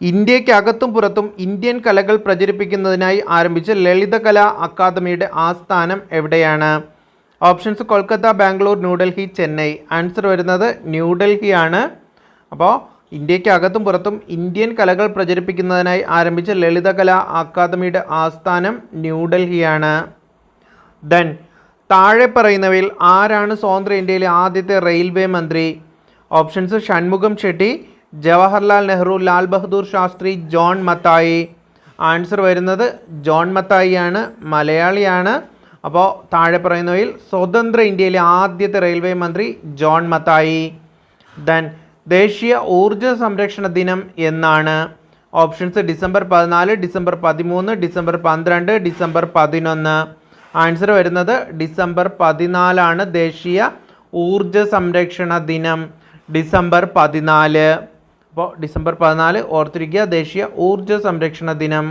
ഇന്ത്യക്കകത്തും പുറത്തും ഇന്ത്യൻ കലകൾ പ്രചരിപ്പിക്കുന്നതിനായി ആരംഭിച്ച ലളിതകലാ അക്കാദമിയുടെ ആസ്ഥാനം എവിടെയാണ്? ഓപ്ഷൻസ് കൊൽക്കത്ത ബാംഗ്ലൂർ ന്യൂഡൽഹി ചെന്നൈ. ആൻസർ വരുന്നത് ന്യൂഡൽഹിയാണ്. അപ്പോൾ ഇന്ത്യക്കകത്തും പുറത്തും ഇന്ത്യൻ കലകൾ പ്രചരിപ്പിക്കുന്നതിനായി ആരംഭിച്ച ലളിതകലാ അക്കാദമിയുടെ ആസ്ഥാനം ന്യൂഡൽഹിയാണ്. ദെൻ താഴെ പറയുന്നവയിൽ ആരാണ് സ്വതന്ത്ര ഇന്ത്യയിലെ ആദ്യത്തെ റെയിൽവേ മന്ത്രി? ഓപ്ഷൻസ് ഷൺമുഖം ഷെട്ടി ജവഹർലാൽ നെഹ്റു ലാൽ ബഹദൂർ ശാസ്ത്രി ജോൺ മത്തായി. ആൻസർ വരുന്നത് ജോൺ മത്തായി ആണ് മലയാളിയാണ്. അപ്പോൾ താഴെ പറയുന്നവയിൽ സ്വതന്ത്ര ഇന്ത്യയിലെ ആദ്യത്തെ റെയിൽവേ മന്ത്രി ജോൺ മത്തായി. ദെൻ ദേശീയ ഊർജ സംരക്ഷണ ദിനം എന്നാണ്. ഓപ്ഷൻസ് ഡിസംബർ പതിനാല് ഡിസംബർ പതിമൂന്ന് ഡിസംബർ പന്ത്രണ്ട് ഡിസംബർ പതിനൊന്ന്. ആൻസർ വരുന്നത് ഡിസംബർ പതിനാലാണ് ദേശീയ ഊർജ സംരക്ഷണ ദിനം ഡിസംബർ പതിനാല്. അപ്പോൾ ഡിസംബർ പതിനാല് ഓർത്തിരിക്കുക ദേശീയ ഊർജ സംരക്ഷണ ദിനം.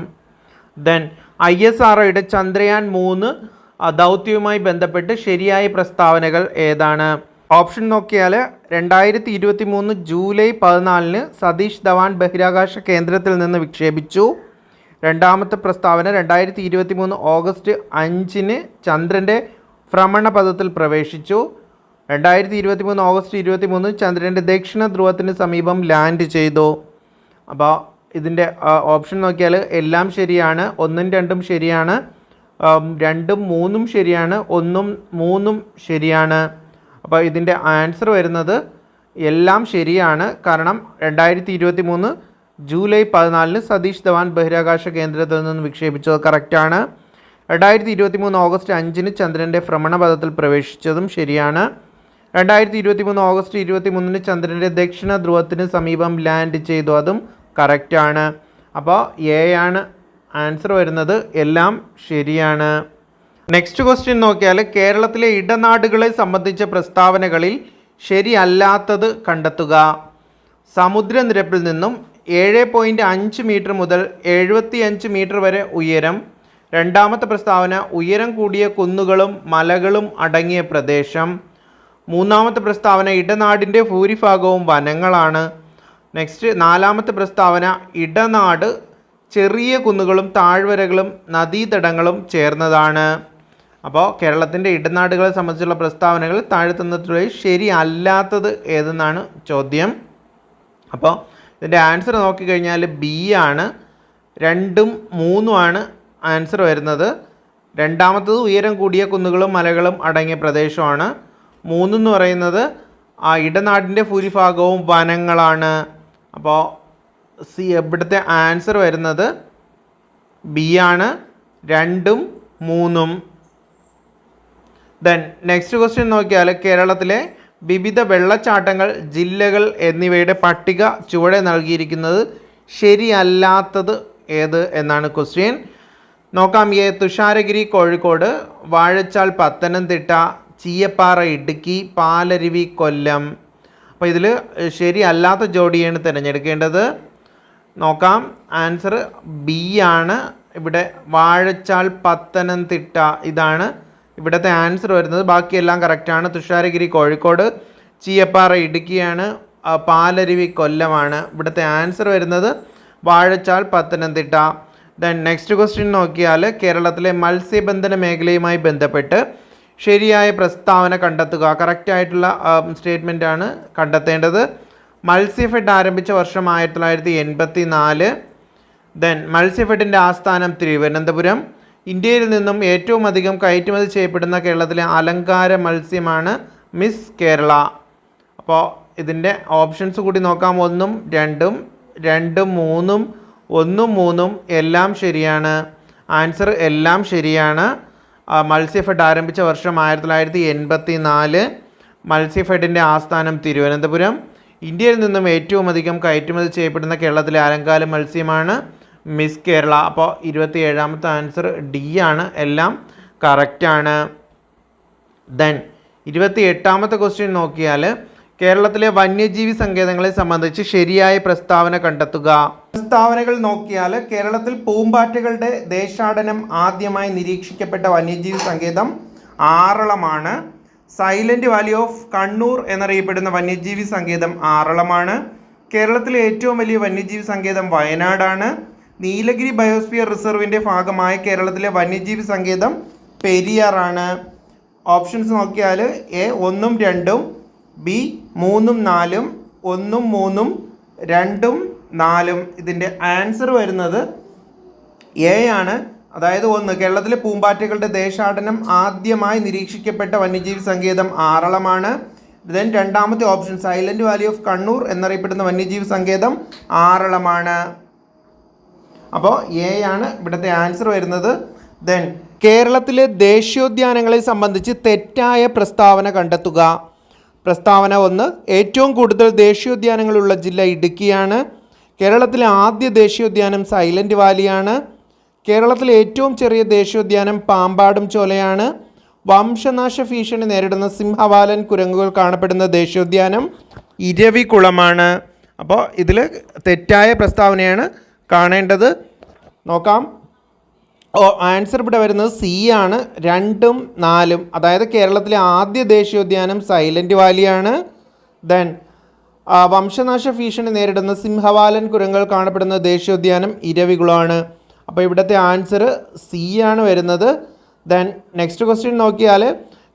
ദെൻ ഐ എസ് ആർ ഒയുടെ ചന്ദ്രയാൻ മൂന്ന് ദൗത്യവുമായി ബന്ധപ്പെട്ട് ശരിയായ പ്രസ്താവനകൾ ഏതാണ്? ഓപ്ഷൻ നോക്കിയാൽ രണ്ടായിരത്തി ഇരുപത്തി മൂന്ന് ജൂലൈ പതിനാലിന് സതീഷ് ധവാൻ ബഹിരാകാശ കേന്ദ്രത്തിൽ നിന്ന് വിക്ഷേപിച്ചു. രണ്ടാമത്തെ പ്രസ്താവന രണ്ടായിരത്തി ഇരുപത്തി മൂന്ന് ഓഗസ്റ്റ് അഞ്ചിന് ചന്ദ്രന്റെ ഭ്രമണപഥത്തിൽ പ്രവേശിച്ചു. രണ്ടായിരത്തി ഇരുപത്തി മൂന്ന് ഓഗസ്റ്റ് ഇരുപത്തി മൂന്ന് ചന്ദ്രന്റെ ദക്ഷിണ ധ്രുവത്തിന് സമീപം ലാൻഡ് ചെയ്തു. അപ്പോൾ ഇതിന്റെ ഓപ്ഷൻ നോക്കിയാൽ എല്ലാം ശരിയാണ് ഒന്നും രണ്ടും ശരിയാണ് രണ്ടും മൂന്നും ശരിയാണ് ഒന്നും മൂന്നും ശരിയാണ്. അപ്പോൾ ഇതിന്റെ ആൻസർ വരുന്നത് എല്ലാം ശരിയാണ്. കാരണം രണ്ടായിരത്തി ഇരുപത്തി മൂന്ന് ജൂലൈ പതിനാലിന് സതീഷ് ധവാൻ ബഹിരാകാശ കേന്ദ്രത്തിൽ നിന്ന് വിക്ഷേപിച്ചത് കറക്റ്റാണ് രണ്ടായിരത്തി ഇരുപത്തി മൂന്ന് ഓഗസ്റ്റ് അഞ്ചിന് ചന്ദ്രന്റെ ഭ്രമണപഥത്തിൽ പ്രവേശിച്ചതും ശരിയാണ്. രണ്ടായിരത്തി ഇരുപത്തി മൂന്ന് ഓഗസ്റ്റ് ഇരുപത്തി മൂന്നിന് ചന്ദ്രന്റെ ദക്ഷിണ ധ്രുവത്തിന് സമീപം ലാൻഡ് ചെയ്തു. അതും കറക്റ്റാണ് അപ്പോൾ എ ആണ് ആൻസർ വരുന്നത്. എല്ലാം ശരിയാണ്. നെക്സ്റ്റ് ക്വസ്റ്റ്യൻ നോക്കിയാൽ കേരളത്തിലെ ഇടനാടുകളെ സംബന്ധിച്ച പ്രസ്താവനകളിൽ ശരിയല്ലാത്തത് കണ്ടെത്തുക. സമുദ്രനിരപ്പിൽ നിന്നും ഏഴ് പോയിന്റ് അഞ്ച് മീറ്റർ മുതൽ എഴുപത്തി അഞ്ച് മീറ്റർ വരെ ഉയരം. രണ്ടാമത്തെ പ്രസ്താവന ഉയരം കൂടിയ കുന്നുകളും മലകളും അടങ്ങിയ പ്രദേശം. മൂന്നാമത്തെ പ്രസ്താവന ഇടനാടിന്റെ ഭൂരിഭാഗവും വനങ്ങളാണ്. നെക്സ്റ്റ് നാലാമത്തെ പ്രസ്താവന ഇടനാട് ചെറിയ കുന്നുകളും താഴ്വരകളും നദീതടങ്ങളും ചേർന്നതാണ്. അപ്പോൾ കേരളത്തിന്റെ ഇടനാടുകളെ സംബന്ധിച്ചുള്ള പ്രസ്താവനകൾ താഴെ തന്നിട്ടുള്ള ശരിയല്ലാത്തത് ഏതെന്നാണ് ചോദ്യം. അപ്പോൾ ഇതിന്റെ ആൻസർ നോക്കിക്കഴിഞ്ഞാൽ ബി ആണ്. രണ്ടും മൂന്നുമാണ് ആൻസർ വരുന്നത്. രണ്ടാമത്തത് ഉയരം കൂടിയ കുന്നുകളും മലകളും അടങ്ങിയ പ്രദേശമാണ്. മൂന്നെന്ന് പറയുന്നത് ആ ഇടനാടിന്റെ ഭൂരിഭാഗവും വനങ്ങളാണ്. അപ്പോൾ സി ഇവിടുത്തെ ആൻസർ വരുന്നത് ബി ആണ്. രണ്ടും മൂന്നും. ദെൻ നെക്സ്റ്റ് ക്വസ്റ്റ്യൻ നോക്കിയാൽ കേരളത്തിലെ വിവിധ വെള്ളച്ചാട്ടങ്ങൾ ജില്ലകൾ എന്നിവയുടെ പട്ടിക ചുവടെ നൽകിയിരിക്കുന്നത് ശരിയല്ലാത്തത് ഏത് എന്നാണ് ക്വസ്റ്റ്യൻ നോക്കാം. എ തുഷാരഗിരി കോഴിക്കോട് വാഴച്ചാൽ പത്തനംതിട്ട ചീയപ്പാറ ഇടുക്കി പാലരുവി കൊല്ലം. അപ്പോൾ ഇതിൽ ശരിയല്ലാത്ത ജോഡിയാണ് തിരഞ്ഞെടുക്കേണ്ടത്. നോക്കാം. ആൻസർ ബി ആണ്. ഇവിടെ വാഴച്ചാൽ പത്തനംതിട്ട ഇതാണ് ഇവിടുത്തെ ആൻസർ വരുന്നത്. ബാക്കിയെല്ലാം കറക്റ്റാണ് തുഷാരഗിരി കോഴിക്കോട്. ചീയപ്പാറ ഇടുക്കിയാണ്. പാലരുവി കൊല്ലമാണ് ഇവിടുത്തെ ആൻസർ വരുന്നത്. Vazhachal Pathanamthitta. Then next question നോക്കിയാൽ കേരളത്തിലെ മത്സ്യബന്ധന മേഖലയുമായി ബന്ധപ്പെട്ട് ശരിയായ പ്രസ്താവന കണ്ടെത്തുക. കറക്റ്റായിട്ടുള്ള സ്റ്റേറ്റ്മെന്റ് ആണ് കണ്ടെത്തേണ്ടത്. മത്സ്യഫെഡ് ആരംഭിച്ച വർഷം ആയിരത്തി തൊള്ളായിരത്തി എൺപത്തി നാല് ദെൻ മത്സ്യഫെഡിന്റെ ആസ്ഥാനം തിരുവനന്തപുരം. ഇന്ത്യയിൽ നിന്നും ഏറ്റവും അധികം കയറ്റുമതി ചെയ്യപ്പെടുന്ന കേരളത്തിലെ അലങ്കാര മത്സ്യമാണ് മിസ് കേരള. അപ്പോൾ ഇതിന്റെ ഓപ്ഷൻസ് കൂടി നോക്കാം. ഒന്നും രണ്ടും രണ്ടും മൂന്നും ഒന്നും മൂന്നും എല്ലാം ശരിയാണ്. ആൻസർ എല്ലാം ശരിയാണ്. മത്സ്യഫെഡ് ആരംഭിച്ച വർഷം ആയിരത്തി തൊള്ളായിരത്തി എൺപത്തി നാല് മത്സ്യഫെഡിന്റെ ആസ്ഥാനം തിരുവനന്തപുരം. ഇന്ത്യയിൽ നിന്നും ഏറ്റവും അധികം കയറ്റുമതി ചെയ്യപ്പെടുന്ന കേരളത്തിലെ അലങ്കാല മത്സ്യമാണ് മിസ് കേരള. അപ്പോൾ ഇരുപത്തി ഏഴാമത്തെ ആൻസർ ഡി ആണ്. എല്ലാം കറക്റ്റാണ് ദെൻ ഇരുപത്തി എട്ടാമത്തെ ക്വസ്റ്റ്യൻ നോക്കിയാൽ കേരളത്തിലെ വന്യജീവി സങ്കേതങ്ങളെ സംബന്ധിച്ച് ശരിയായ പ്രസ്താവന കണ്ടെത്തുക. പ്രസ്താവനകൾ നോക്കിയാൽ കേരളത്തിൽ പൂമ്പാറ്റകളുടെ ദേശാടനം ആദ്യമായി നിരീക്ഷിക്കപ്പെട്ട വന്യജീവി സങ്കേതം ആറളമാണ്. സൈലന്റ് വാലി ഓഫ് കണ്ണൂർ എന്നറിയപ്പെടുന്ന വന്യജീവി സങ്കേതം ആറളമാണ്. കേരളത്തിലെ ഏറ്റവും വലിയ വന്യജീവി സങ്കേതം വയനാടാണ്. നീലഗിരി ബയോസ്ഫിയർ റിസർവിന്റെ ഭാഗമായ കേരളത്തിലെ വന്യജീവി സങ്കേതം പെരിയാറാണ്. ഓപ്ഷൻസ് നോക്കിയാൽ എ ഒന്നും രണ്ടും ബി മൂന്നും നാലും ഒന്നും മൂന്നും രണ്ടും നാലും ഇതിന്റെ ആൻസർ വരുന്നത് എ ആണ്. അതായത് ഒന്ന് കേരളത്തിലെ പൂമ്പാറ്റകളുടെ ദേശാടനം ആദ്യമായി നിരീക്ഷിക്കപ്പെട്ട വന്യജീവി സങ്കേതം ആറളമാണ്. ദെൻ രണ്ടാമത്തെ option silent valley of Kannur എന്നറിയപ്പെടുന്ന വന്യജീവി സങ്കേതം ആറളമാണ്. അപ്പോൾ എ ആണ് ഇവിടുത്തെ ആൻസർ വരുന്നത്. ദെൻ കേരളത്തിലെ ദേശീയോദ്യാനങ്ങളെ സംബന്ധിച്ച് തെറ്റായ പ്രസ്താവന കണ്ടെത്തുക. പ്രസ്താവന ഒന്ന് ഏറ്റവും കൂടുതൽ ദേശീയോദ്യാനങ്ങളുള്ള ജില്ല ഇടുക്കിയാണ്. കേരളത്തിലെ ആദ്യ ദേശീയോദ്യാനം സൈലന്റ് വാലിയാണ്. കേരളത്തിലെ ഏറ്റവും ചെറിയ ദേശീയോദ്യാനം പാമ്പാടും ചോലയാണ്. വംശനാശ ഭീഷണി നേരിടുന്ന സിംഹവാലൻ കുരങ്ങുകൾ കാണപ്പെടുന്ന ദേശീയോദ്യാനം ഇരവികുളമാണ്. അപ്പോൾ ഇതിൽ തെറ്റായ പ്രസ്താവനയാണ് കാണേണ്ടത്. നോക്കാം. ഓ ആൻസർ ഇവിടെ വരുന്നത് സി ആണ്. രണ്ടും നാലും. അതായത് കേരളത്തിലെ ആദ്യ ദേശീയോദ്യാനം സൈലന്റ് വാലിയാണ്. ദെൻ വംശനാശ ഭീഷണി നേരിടുന്ന സിംഹവാലൻ കുരങ്ങൾ കാണപ്പെടുന്ന ദേശീയോദ്യാനം ഇരവികുളമാണ്. അപ്പോൾ ഇവിടുത്തെ ആൻസർ സി ആണ് വരുന്നത്. ദെൻ നെക്സ്റ്റ് ക്വസ്റ്റ്യൻ നോക്കിയാൽ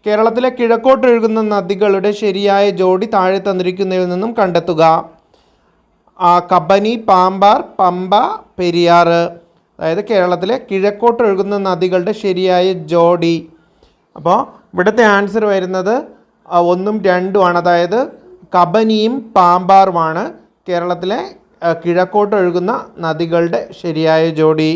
കേരളത്തിലെ കിഴക്കോട്ടൊഴുകുന്ന നദികളുടെ ശരിയായ ജോഡി താഴെ തന്നിരിക്കുന്നതിൽ നിന്നും കണ്ടെത്തുക. കബനി പാമ്പാർ പമ്പ പെരിയാർ അതായത് കേരളത്തിലെ കിഴക്കോട്ട് ഒഴുകുന്ന നദികളുടെ ശരിയായ ജോഡി. അപ്പോൾ ഇവിടുത്തെ ആൻസർ വരുന്നത് ഒന്നും രണ്ടുമാണ് അതായത് കബനിയും പാമ്പാറുമാണ് കേരളത്തിലെ കിഴക്കോട്ടൊഴുകുന്ന നദികളുടെ ശരിയായ ജോഡി.